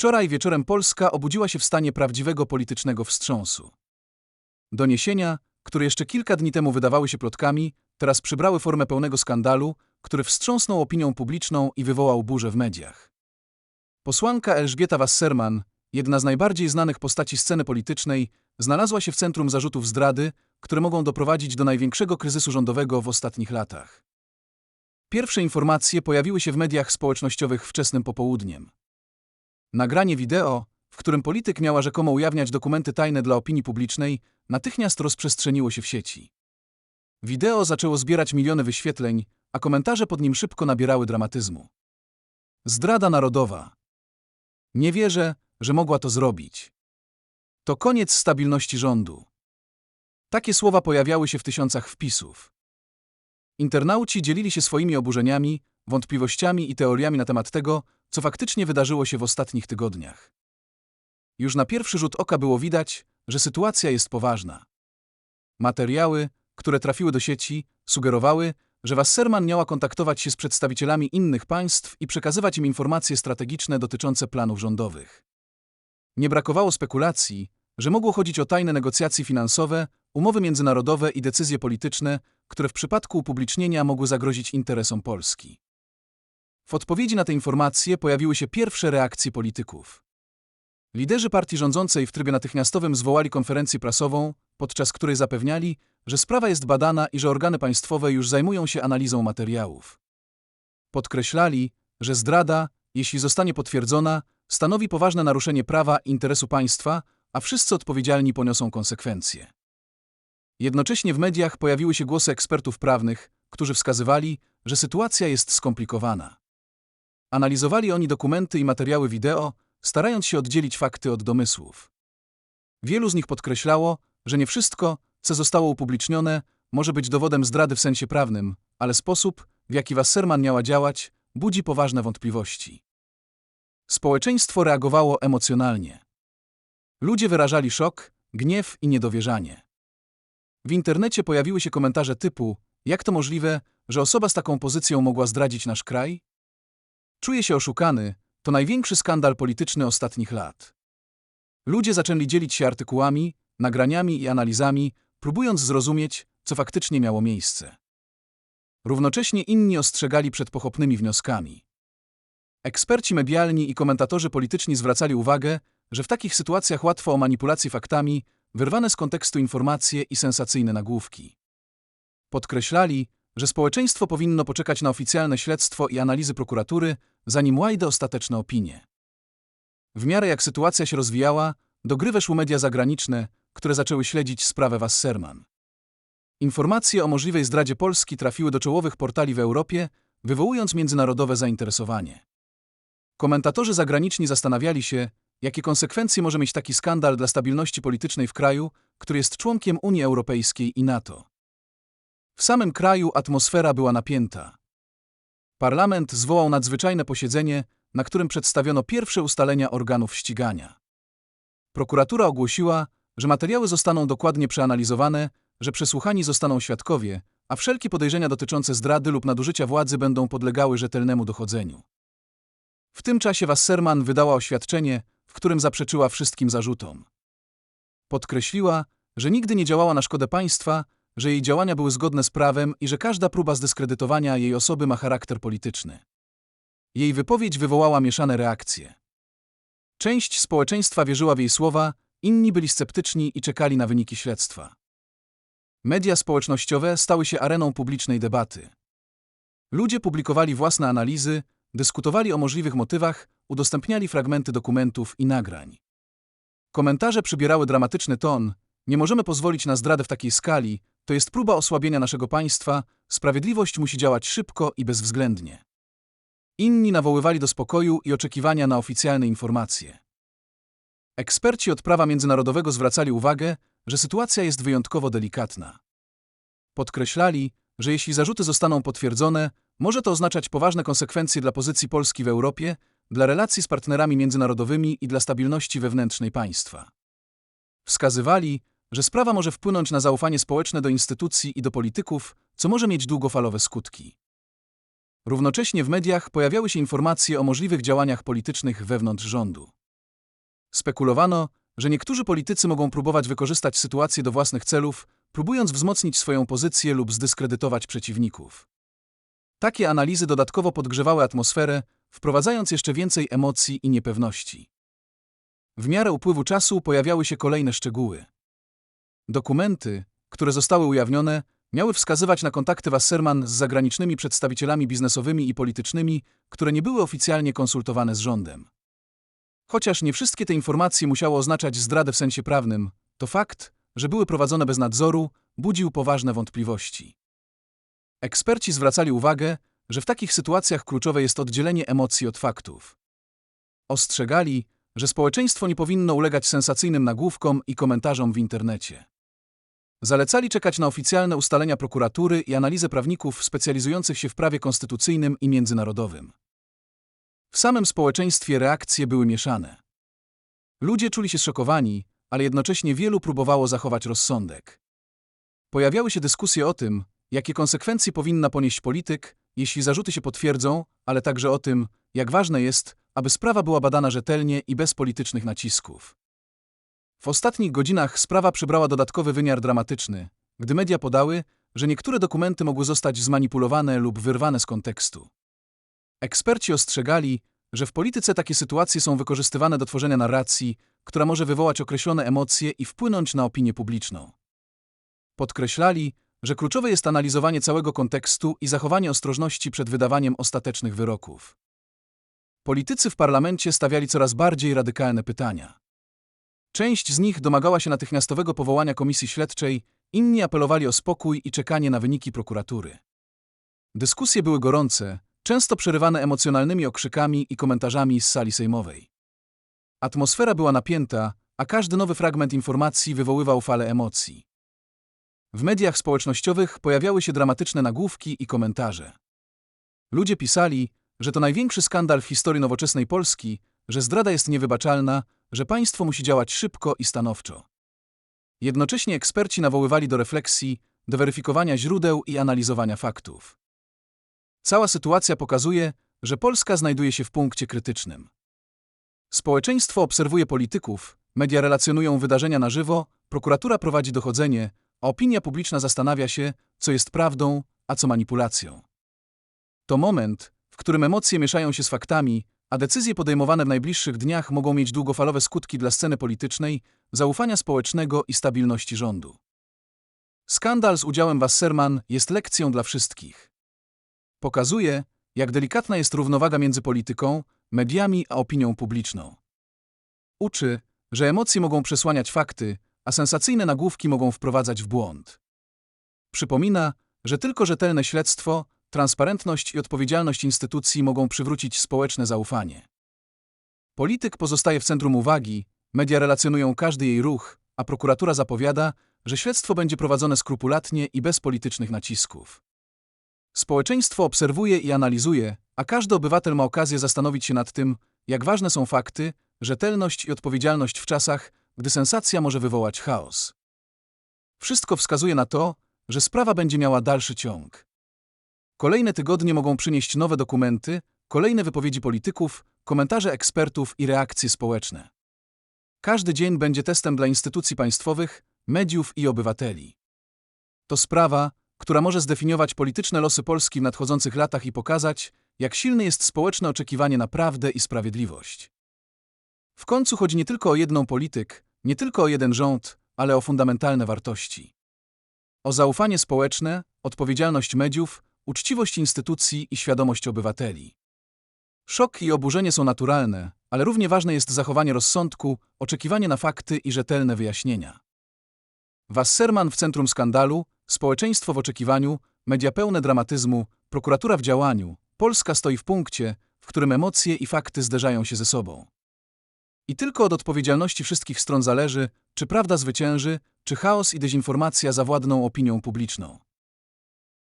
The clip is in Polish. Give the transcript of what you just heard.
Wczoraj wieczorem Polska obudziła się w stanie prawdziwego politycznego wstrząsu. Doniesienia, które jeszcze kilka dni temu wydawały się plotkami, teraz przybrały formę pełnego skandalu, który wstrząsnął opinią publiczną i wywołał burzę w mediach. Posłanka Elżbieta Wasserman, jedna z najbardziej znanych postaci sceny politycznej, znalazła się w centrum zarzutów zdrady, które mogą doprowadzić do największego kryzysu rządowego w ostatnich latach. Pierwsze informacje pojawiły się w mediach społecznościowych wczesnym popołudniem. Nagranie wideo, w którym polityk miała rzekomo ujawniać dokumenty tajne dla opinii publicznej, natychmiast rozprzestrzeniło się w sieci. Wideo zaczęło zbierać miliony wyświetleń, a komentarze pod nim szybko nabierały dramatyzmu. Zdrada narodowa. Nie wierzę, że mogła to zrobić. To koniec stabilności rządu. Takie słowa pojawiały się w tysiącach wpisów. Internauci dzielili się swoimi oburzeniami, wątpliwościami i teoriami na temat tego, co faktycznie wydarzyło się w ostatnich tygodniach. Już na pierwszy rzut oka było widać, że sytuacja jest poważna. Materiały, które trafiły do sieci, sugerowały, że Wasserman miała kontaktować się z przedstawicielami innych państw i przekazywać im informacje strategiczne dotyczące planów rządowych. Nie brakowało spekulacji, że mogło chodzić o tajne negocjacje finansowe, umowy międzynarodowe i decyzje polityczne, które w przypadku upublicznienia mogły zagrozić interesom Polski. W odpowiedzi na te informacje pojawiły się pierwsze reakcje polityków. Liderzy partii rządzącej w trybie natychmiastowym zwołali konferencję prasową, podczas której zapewniali, że sprawa jest badana i że organy państwowe już zajmują się analizą materiałów. Podkreślali, że zdrada, jeśli zostanie potwierdzona, stanowi poważne naruszenie prawa i interesu państwa, a wszyscy odpowiedzialni poniosą konsekwencje. Jednocześnie w mediach pojawiły się głosy ekspertów prawnych, którzy wskazywali, że sytuacja jest skomplikowana. Analizowali oni dokumenty i materiały wideo, starając się oddzielić fakty od domysłów. Wielu z nich podkreślało, że nie wszystko, co zostało upublicznione, może być dowodem zdrady w sensie prawnym, ale sposób, w jaki Wasserman miała działać, budzi poważne wątpliwości. Społeczeństwo reagowało emocjonalnie. Ludzie wyrażali szok, gniew i niedowierzanie. W internecie pojawiły się komentarze typu: Jak to możliwe, że osoba z taką pozycją mogła zdradzić nasz kraj? Czuję się oszukany, to największy skandal polityczny ostatnich lat. Ludzie zaczęli dzielić się artykułami, nagraniami i analizami, próbując zrozumieć, co faktycznie miało miejsce. Równocześnie inni ostrzegali przed pochopnymi wnioskami. Eksperci medialni i komentatorzy polityczni zwracali uwagę, że w takich sytuacjach łatwo o manipulację faktami, wyrwane z kontekstu informacje i sensacyjne nagłówki. Podkreślali, że społeczeństwo powinno poczekać na oficjalne śledztwo i analizy prokuratury, zanim łajdę ostateczne opinie. W miarę jak sytuacja się rozwijała, do gry weszły media zagraniczne, które zaczęły śledzić sprawę Wasserman. Informacje o możliwej zdradzie Polski trafiły do czołowych portali w Europie, wywołując międzynarodowe zainteresowanie. Komentatorzy zagraniczni zastanawiali się, jakie konsekwencje może mieć taki skandal dla stabilności politycznej w kraju, który jest członkiem Unii Europejskiej i NATO. W samym kraju atmosfera była napięta. Parlament zwołał nadzwyczajne posiedzenie, na którym przedstawiono pierwsze ustalenia organów ścigania. Prokuratura ogłosiła, że materiały zostaną dokładnie przeanalizowane, że przesłuchani zostaną świadkowie, a wszelkie podejrzenia dotyczące zdrady lub nadużycia władzy będą podlegały rzetelnemu dochodzeniu. W tym czasie Wasserman wydała oświadczenie, w którym zaprzeczyła wszystkim zarzutom. Podkreśliła, że nigdy nie działała na szkodę państwa, że jej działania były zgodne z prawem i że każda próba zdyskredytowania jej osoby ma charakter polityczny. Jej wypowiedź wywołała mieszane reakcje. Część społeczeństwa wierzyła w jej słowa, inni byli sceptyczni i czekali na wyniki śledztwa. Media społecznościowe stały się areną publicznej debaty. Ludzie publikowali własne analizy, dyskutowali o możliwych motywach, udostępniali fragmenty dokumentów i nagrań. Komentarze przybierały dramatyczny ton, nie możemy pozwolić na zdradę w takiej skali, to jest próba osłabienia naszego państwa, sprawiedliwość musi działać szybko i bezwzględnie. Inni nawoływali do spokoju i oczekiwania na oficjalne informacje. Eksperci od prawa międzynarodowego zwracali uwagę, że sytuacja jest wyjątkowo delikatna. Podkreślali, że jeśli zarzuty zostaną potwierdzone, może to oznaczać poważne konsekwencje dla pozycji Polski w Europie, dla relacji z partnerami międzynarodowymi i dla stabilności wewnętrznej państwa. Wskazywali, że sprawa może wpłynąć na zaufanie społeczne do instytucji i do polityków, co może mieć długofalowe skutki. Równocześnie w mediach pojawiały się informacje o możliwych działaniach politycznych wewnątrz rządu. Spekulowano, że niektórzy politycy mogą próbować wykorzystać sytuację do własnych celów, próbując wzmocnić swoją pozycję lub zdyskredytować przeciwników. Takie analizy dodatkowo podgrzewały atmosferę, wprowadzając jeszcze więcej emocji i niepewności. W miarę upływu czasu pojawiały się kolejne szczegóły. Dokumenty, które zostały ujawnione, miały wskazywać na kontakty Wasserman z zagranicznymi przedstawicielami biznesowymi i politycznymi, które nie były oficjalnie konsultowane z rządem. Chociaż nie wszystkie te informacje musiały oznaczać zdradę w sensie prawnym, to fakt, że były prowadzone bez nadzoru, budził poważne wątpliwości. Eksperci zwracali uwagę, że w takich sytuacjach kluczowe jest oddzielenie emocji od faktów. Ostrzegali, że społeczeństwo nie powinno ulegać sensacyjnym nagłówkom i komentarzom w internecie. Zalecali czekać na oficjalne ustalenia prokuratury i analizę prawników specjalizujących się w prawie konstytucyjnym i międzynarodowym. W samym społeczeństwie reakcje były mieszane. Ludzie czuli się zszokowani, ale jednocześnie wielu próbowało zachować rozsądek. Pojawiały się dyskusje o tym, jakie konsekwencje powinna ponieść polityk, jeśli zarzuty się potwierdzą, ale także o tym, jak ważne jest, aby sprawa była badana rzetelnie i bez politycznych nacisków. W ostatnich godzinach sprawa przybrała dodatkowy wymiar dramatyczny, gdy media podały, że niektóre dokumenty mogły zostać zmanipulowane lub wyrwane z kontekstu. Eksperci ostrzegali, że w polityce takie sytuacje są wykorzystywane do tworzenia narracji, która może wywołać określone emocje i wpłynąć na opinię publiczną. Podkreślali, że kluczowe jest analizowanie całego kontekstu i zachowanie ostrożności przed wydawaniem ostatecznych wyroków. Politycy w parlamencie stawiali coraz bardziej radykalne pytania. Część z nich domagała się natychmiastowego powołania komisji śledczej, inni apelowali o spokój i czekanie na wyniki prokuratury. Dyskusje były gorące, często przerywane emocjonalnymi okrzykami i komentarzami z sali sejmowej. Atmosfera była napięta, a każdy nowy fragment informacji wywoływał falę emocji. W mediach społecznościowych pojawiały się dramatyczne nagłówki i komentarze. Ludzie pisali, że to największy skandal w historii nowoczesnej Polski, że zdrada jest niewybaczalna, że państwo musi działać szybko i stanowczo. Jednocześnie eksperci nawoływali do refleksji, do weryfikowania źródeł i analizowania faktów. Cała sytuacja pokazuje, że Polska znajduje się w punkcie krytycznym. Społeczeństwo obserwuje polityków, media relacjonują wydarzenia na żywo, prokuratura prowadzi dochodzenie, a opinia publiczna zastanawia się, co jest prawdą, a co manipulacją. To moment, w którym emocje mieszają się z faktami, a decyzje podejmowane w najbliższych dniach mogą mieć długofalowe skutki dla sceny politycznej, zaufania społecznego i stabilności rządu. Skandal z udziałem Wasserman jest lekcją dla wszystkich. Pokazuje, jak delikatna jest równowaga między polityką, mediami a opinią publiczną. Uczy, że emocje mogą przesłaniać fakty, a sensacyjne nagłówki mogą wprowadzać w błąd. Przypomina, że tylko rzetelne śledztwo, transparentność i odpowiedzialność instytucji mogą przywrócić społeczne zaufanie. Polityk pozostaje w centrum uwagi, media relacjonują każdy jej ruch, a prokuratura zapowiada, że śledztwo będzie prowadzone skrupulatnie i bez politycznych nacisków. Społeczeństwo obserwuje i analizuje, a każdy obywatel ma okazję zastanowić się nad tym, jak ważne są fakty, rzetelność i odpowiedzialność w czasach, gdy sensacja może wywołać chaos. Wszystko wskazuje na to, że sprawa będzie miała dalszy ciąg. Kolejne tygodnie mogą przynieść nowe dokumenty, kolejne wypowiedzi polityków, komentarze ekspertów i reakcje społeczne. Każdy dzień będzie testem dla instytucji państwowych, mediów i obywateli. To sprawa, która może zdefiniować polityczne losy Polski w nadchodzących latach i pokazać, jak silne jest społeczne oczekiwanie na prawdę i sprawiedliwość. W końcu chodzi nie tylko o jedną polityk, nie tylko o jeden rząd, ale o fundamentalne wartości. O zaufanie społeczne, odpowiedzialność mediów, uczciwość instytucji i świadomość obywateli. Szok i oburzenie są naturalne, ale równie ważne jest zachowanie rozsądku, oczekiwanie na fakty i rzetelne wyjaśnienia. Wasserman w centrum skandalu, społeczeństwo w oczekiwaniu, media pełne dramatyzmu, prokuratura w działaniu, Polska stoi w punkcie, w którym emocje i fakty zderzają się ze sobą. I tylko od odpowiedzialności wszystkich stron zależy, czy prawda zwycięży, czy chaos i dezinformacja zawładną opinią publiczną.